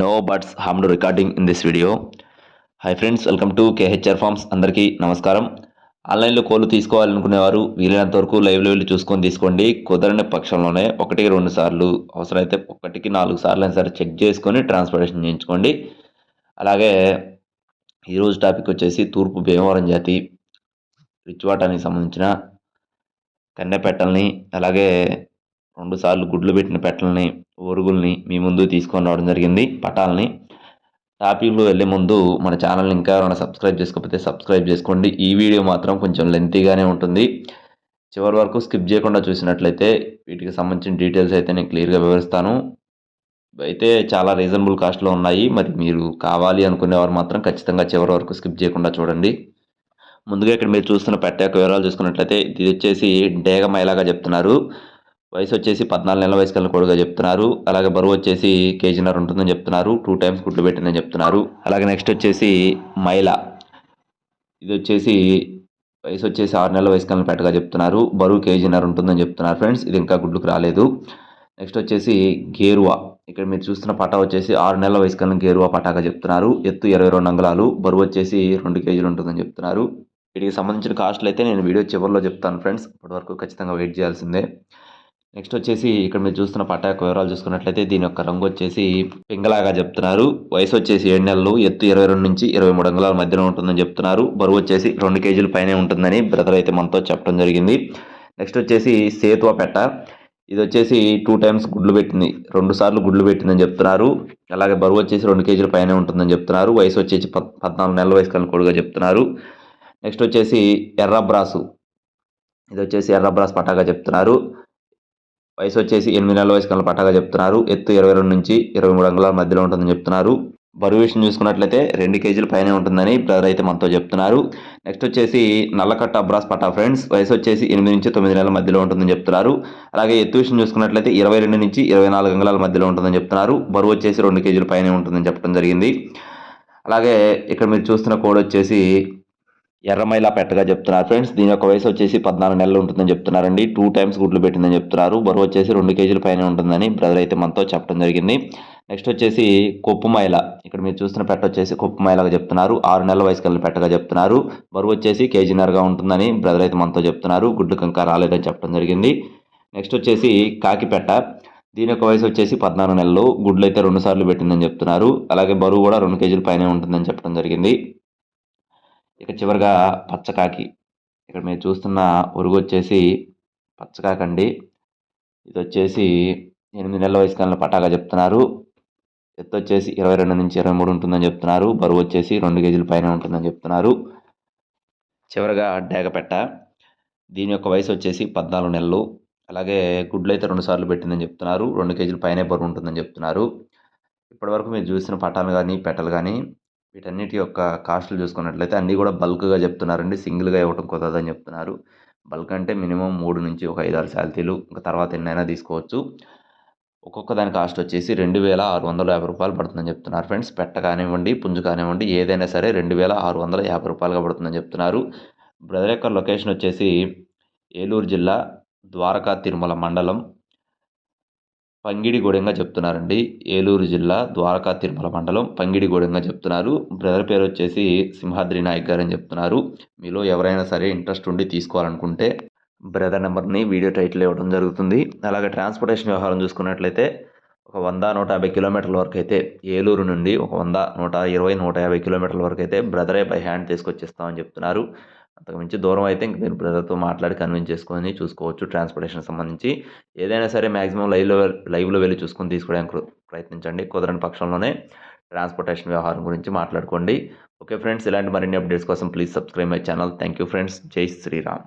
No buts ham recording in this video hi friends welcome to KHR farms అందరికీ నమస్కారం. ఆన్లైన్లో కోళ్ళు తీసుకోవాలనుకునేవారు వీలైనంత వరకు లైవ్లో వెళ్ళి చూసుకొని తీసుకోండి. కుదరని పక్షంలోనే ఒకటికి రెండు సార్లు అవసరమైతే ఒకటికి నాలుగు సార్లు అయినా సరే చెక్ చేసుకొని ట్రాన్స్పోర్టేషన్ చేయించుకోండి. అలాగే ఈరోజు టాపిక్ వచ్చేసి తూర్పు భీమవరం జాతి రిచ్వాటానికి సంబంధించిన కన్నె పెట్టల్ని అలాగే రెండు సార్లు గుడ్లు పెట్టిన పెట్టల్ని ఒరుగుల్ని మీ ముందు తీసుకొని రావడం జరిగింది పటాలని. టాపిక్లో వెళ్ళే ముందు మన ఛానల్ని ఇంకా ఎవరైనా సబ్స్క్రైబ్ చేసుకోకపోతే సబ్స్క్రైబ్ చేసుకోండి. ఈ వీడియో మాత్రం కొంచెం లెంతీగానే ఉంటుంది. చివరి వరకు స్కిప్ చేయకుండా చూసినట్లయితే వీటికి సంబంధించిన డీటెయిల్స్ అయితే నేను క్లియర్గా వివరిస్తాను. అయితే చాలా రీజనబుల్ కాస్ట్లో ఉన్నాయి. మరి మీరు కావాలి అనుకునేవారు మాత్రం ఖచ్చితంగా చివరి వరకు స్కిప్ చేయకుండా చూడండి. ముందుగా ఇక్కడ మీరు చూస్తున్న పెట్ట యొక్క వివరాలు చూసుకున్నట్లయితే ఇది వచ్చేసి డేగ మైలాగా చెప్తున్నారు. వయసు వచ్చేసి పద్నాలుగు నెలల వయసు కలిగిన కొడుగా చెప్తున్నారు. అలాగే బరువు వచ్చేసి కేజీన్నర ఉంటుందని చెప్తున్నారు. టూ టైమ్స్ గుడ్లు పెట్టిందని చెప్తున్నారు. అలాగే నెక్స్ట్ వచ్చేసి మైల. ఇది వచ్చేసి వయసు వచ్చేసి ఆరు నెలల వయసు కలిగిన పెట్టగా చెప్తున్నారు. బరువు కేజీన్నర ఉంటుందని చెప్తున్నారు ఫ్రెండ్స్ ఇది ఇంకా గుడ్లుకు రాలేదు. నెక్స్ట్ వచ్చేసి గేరువా. ఇక్కడ మీరు చూస్తున్న పటా వచ్చేసి ఆరు నెలల వయసు కలిగిన గేరువా పటాగా చెప్తున్నారు. ఎత్తు ఇరవై రెండు అంగుళాలు. బరువు వచ్చేసి రెండు కేజీలు ఉంటుందని చెప్తున్నారు. వీటికి సంబంధించిన కాస్ట్లు అయితే నేను వీడియో చివరిలో చెప్తాను ఫ్రెండ్స్ ఇప్పటివరకు ఖచ్చితంగా వెయిట్ చేయాల్సిందే. నెక్స్ట్ వచ్చేసి ఇక్కడ మీరు చూస్తున్న పట్టా యొక్క వివరాలు చూసుకున్నట్లయితే దీని యొక్క రంగు వచ్చేసి పింగలాగా చెప్తున్నారు. వయసు వచ్చేసి ఏడు నెలలు ఎత్తు ఇరవై రెండు నుంచి ఇరవై మూడు అంగుళాల మధ్యలో ఉంటుందని చెప్తున్నారు. బరువు వచ్చేసి రెండు కేజీల పైనే ఉంటుందని బ్రదర్ అయితే మనతో చెప్పడం జరిగింది. నెక్స్ట్ వచ్చేసి సేతువ పెట్ట. ఇది వచ్చేసి టూ టైమ్స్ గుడ్లు పెట్టింది. రెండు సార్లు గుడ్లు పెట్టిందని చెప్తున్నారు. అలాగే బరువు వచ్చేసి రెండు కేజీల పైనే ఉంటుందని చెప్తున్నారు. వయసు వచ్చేసి పద్నాలుగు నెలల వయసు కలిగిన కొడుగా చెప్తున్నారు. నెక్స్ట్ వచ్చేసి ఎర్రబ్రాసు. ఇది వచ్చేసి ఎర్రబ్రాస్ పటాగా చెప్తున్నారు. వయసు వచ్చేసి ఎనిమిది నెలల వయసు కన్నా పట్టాగా చెప్తున్నారు. ఎత్తు ఇరవై రెండు నుంచి ఇరవై మూడు అంగుళాల మధ్యలో ఉంటుందని చెప్తున్నారు. బరువు విషయం చూసుకున్నట్లయితే రెండు కేజీల పైన ఉంటుందని బ్రదర్ అయితే మనతో చెప్తున్నారు. నెక్స్ట్ వచ్చేసి నల్లకట్ట అబ్రాస్ పటా ఫ్రెండ్స్ వయసు వచ్చేసి ఎనిమిది నుంచి తొమ్మిది నెలల మధ్యలో ఉంటుందని చెప్తున్నారు. అలాగే ఎత్తు విషయం చూసుకున్నట్లయితే ఇరవై రెండు నుంచి ఇరవై నాలుగు అంగుళాల మధ్యలో ఉంటుందని చెప్తున్నారు. బరువు వచ్చేసి రెండు కేజీల పైన ఉంటుందని చెప్పడం జరిగింది. అలాగే ఇక్కడ మీరు చూస్తున్న కోడ్ వచ్చేసి ఎర్రమైలా పెట్టగా చెప్తున్నారు. ఫ్రెండ్స్ దీని యొక్క వయసు వచ్చేసి పద్నాలుగు నెలలు ఉంటుందని చెప్తున్నారండి. టూ టైమ్స్ గుడ్లు పెట్టిందని చెప్తున్నారు. బరువు వచ్చేసి రెండు కేజీల పైన ఉంటుందని బ్రదర్ అయితే మనతో చెప్పడం జరిగింది. నెక్స్ట్ వచ్చేసి కొప్పుమైల ఇక్కడ మీరు చూస్తున్న పెట్ట వచ్చేసి కొప్పుమైలగా చెప్తున్నారు. ఆరు నెలల వయసు కలిగిన పెట్టగా చెప్తున్నారు. బరువు వచ్చేసి కేజీన్నరగా ఉంటుందని బ్రదర్ అయితే మనతో చెప్తున్నారు. గుడ్లు ఇంకా రాలేదని చెప్పడం జరిగింది. నెక్స్ట్ వచ్చేసి కాకిపెట్ట దీని యొక్క వయసు వచ్చేసి పద్నాలుగు నెలలు. గుడ్లు అయితే రెండు సార్లు పెట్టిందని చెప్తున్నారు. అలాగే బరువు కూడా రెండు కేజీల పైన ఉంటుందని చెప్పడం జరిగింది. ఇక చివరిగా పచ్చకాకి. ఇక్కడ మీరు చూస్తున్న ఉరుగు వచ్చేసి పచ్చకాకండి. ఇది వచ్చేసి ఎనిమిది నెలల వయసు కాలంలో పటాకా చెప్తున్నారు. ఎత్తు వచ్చేసి ఇరవై రెండు నుంచి ఇరవై మూడు ఉంటుందని చెప్తున్నారు. బరువు వచ్చేసి రెండు కేజీల పైన ఉంటుందని చెప్తున్నారు. చివరిగా డేగపెట్ట. దీని యొక్క వయసు వచ్చేసి పద్నాలుగు నెలలు. అలాగే గుడ్లు అయితే రెండు సార్లు పెట్టిందని చెప్తున్నారు. రెండు కేజీల పైనే బరువు ఉంటుందని చెప్తున్నారు. ఇప్పటివరకు మీరు చూసిన పటాలు కానీ పెట్టలు కానీ వీటన్నిటి యొక్క కాస్టులు చూసుకున్నట్లయితే అన్నీ కూడా బల్క్గా చెప్తున్నారండి. సింగిల్గా ఇవ్వటం కుదరదని చెప్తున్నారు. బల్క్ అంటే మినిమం మూడు నుంచి ఒక ఐదు ఆరు ఇంకా తర్వాత ఎన్నైనా తీసుకోవచ్చు. ఒక్కొక్క దాని కాస్ట్ వచ్చేసి రెండు వేల ఆరు వందల యాభై రూపాయలు పడుతుందని చెప్తున్నారు ఫ్రెండ్స్. పెట్ట కానివ్వండి పుంజు కానివ్వండి ఏదైనా సరే రెండు వేల ఆరు వందల యాభై రూపాయలుగా పడుతుందని చెప్తున్నారు. బ్రదర్ యొక్క లొకేషన్ వచ్చేసి ఏలూరు జిల్లా ద్వారకా తిరుమల మండలం పంగిడిగూడెంగా చెప్తున్నారండి. ఏలూరు జిల్లా ద్వారకా తిరుమల మండలం పంగిడిగూడెంగా చెప్తున్నారు. బ్రదర్ పేరు వచ్చేసి సింహాద్రి నాయక్ గారు అని చెప్తున్నారు. మీలో ఎవరైనా సరే ఇంట్రెస్ట్ ఉండి తీసుకోవాలనుకుంటే బ్రదర్ నెంబర్ని వీడియో టైటిల్ ఇవ్వడం జరుగుతుంది. అలాగే ట్రాన్స్పోర్టేషన్ వ్యవహారం చూసుకున్నట్లయితే ఒక వంద నూట యాభై కిలోమీటర్ల వరకు అయితే ఏలూరు నుండి ఒక వంద నూట ఇరవై నూట యాభై కిలోమీటర్ల వరకు అయితే బ్రదరే బై హ్యాండ్ తీసుకొచ్చిస్తామని చెప్తున్నారు. అంతకుమించి దూరం అయితే ఇంక మీరు బ్రదర్తో మాట్లాడి కన్విన్స్ చేసుకొని చూసుకోవచ్చు ట్రాన్స్పోర్టేషన్ సంబంధించి. ఏదైనా సరే మ్యాక్సిమం లైవ్లో లైవ్లో వెళ్ళి చూసుకొని తీసుకోవడానికి ప్రయత్నించండి. కుదరని పక్షంలోనే ట్రాన్స్పోర్టేషన్ వ్యవహారం గురించి మాట్లాడుకోండి. ఓకే ఫ్రెండ్స్ ఇలాంటి మరిన్ని అప్డేట్స్ కోసం please subscribe my channel. Thank you friends. జై శ్రీరామ్.